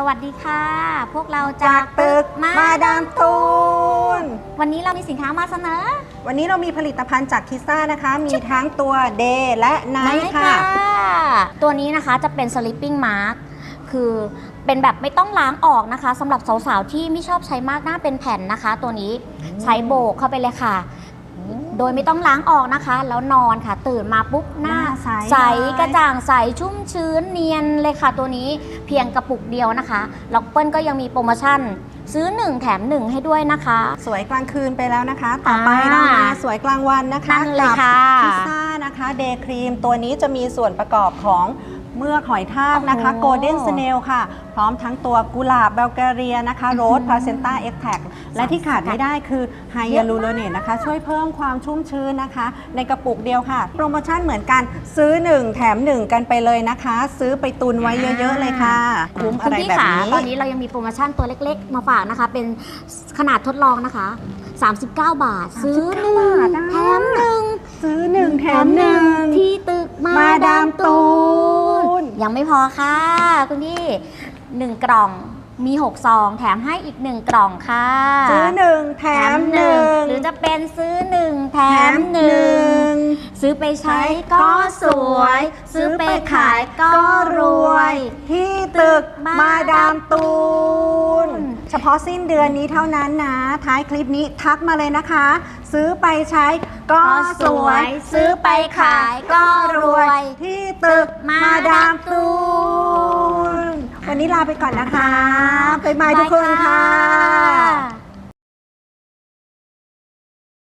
สวัสดีค่ะ พวกเราจาจากตึกมาดามตูน วันนี้เรามีสินค้ามาเสนอ วันนี้เรามีผลิตภัณฑ์จากคิซ่านะคะ มีทั้งตัวเดย์และไนท์ค่ะ ตัวนี้นะคะจะเป็น sleeping mask คือเป็นแบบไม่ต้องล้างออกนะคะสำหรับสาวๆ ที่ไม่ชอบใช้มากหน้าเป็นแผ่นนะคะ ตัวนี้ใช้โบกเข้าไปเลยค่ะ โดยไม่ต้องล้างออกนะคะ แล้วนอนค่ะ ตื่นมาปุ๊บหน้าหน้าใสใสเลย กระจ่างใสชุ่มชื้นเนียนเลยค่ะ ตัวนี้เพียงกระปุกเดียวนะคะแล้วเปิ้ลก็ยังมีโปรโมชั่น ซื้อ 1 แถม 1 ให้ด้วยนะคะ สวยกลางคืนไปแล้วนะคะ ต่อไปอ่าเรามาสวยกลางวันนะคะนั่นเลยค่ะ พิซซ่านะคะเดย์ครีมตัวนี้จะมีส่วนประกอบของ เมือกหอยทากนะคะโอ้โกโหลเด้นสเนลค่ะ พร้อมทั้งตัวกุหลาบเบลแกเรียนะคะโรสอื้อหือพาเซนต้าเอ็กแทและที่ขาดไม่ได้คือไฮยาลูโรเนตนะคะ ช่วยเพิ่มความชุ่มชื้นนะคะ ในกระปุกเดียวค่ะ โปรโมชั่นเหมือนกันซื้อ 1 แถม 1 กันไปเลยนะคะ ซื้อไปตุนไว้เยอะ ๆ เลยค่ะ คุ้มคุอะณไรพี่แบบขานี้ตอนนี้เรายังมีโปรโมชั่นตัวเล็ก ๆ มาฝากนะคะ เป็นขนาดทดลองนะคะ 39 บาท ซื้อหนึ่บาทงอะแถมหนึ่งซื้อ1แถมหนึ่งที่ตึกมามาดามตูน ยังไม่พอค่ะ คุณพี่หนึ่งกล่องมี6ซองแถมให้อีก 1 กล่องค่ะ ซื้อหนึ่งแถมหนึ่งหรือจะเป็นซื้อ 1 แถแถมมหหนึ่นึ่งงซื้อไปใช้ก็สวย ซื้อไปขายก็รวย ที่ตึกมามาดามตูนอืมเฉพาะสิ้นเดือนนี้เท่านั้นนะ ท้ายคลิปนี้ทักมาเลยนะคะ ซื้อไปใช้ก็สวย ซื้อไปขายก็รวย ที่ตึกมามาดามตูดามตูน วันนี้ลาไปก่อนนะคะไปบายทุกคนค่ะบ๊ายบาย